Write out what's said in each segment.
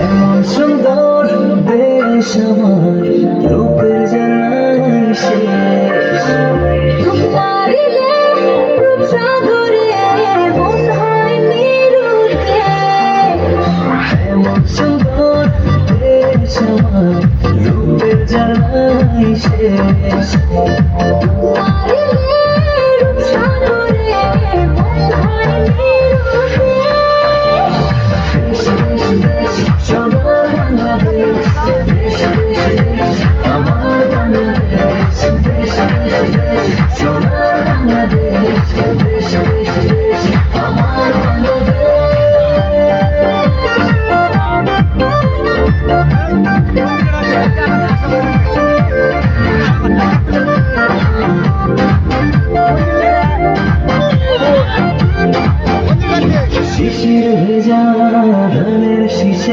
এমন সুন্দর দেশ আমার। কিসে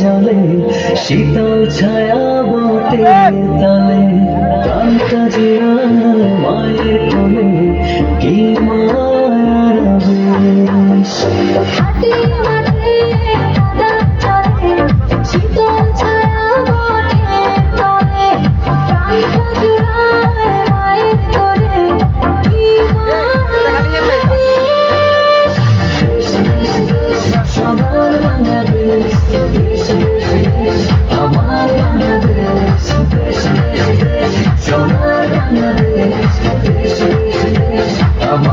জলে শীতল ছায়া বটে তালে। কান্তা জিরান মায়ের কোলে কি মায়া মায়ার বেশ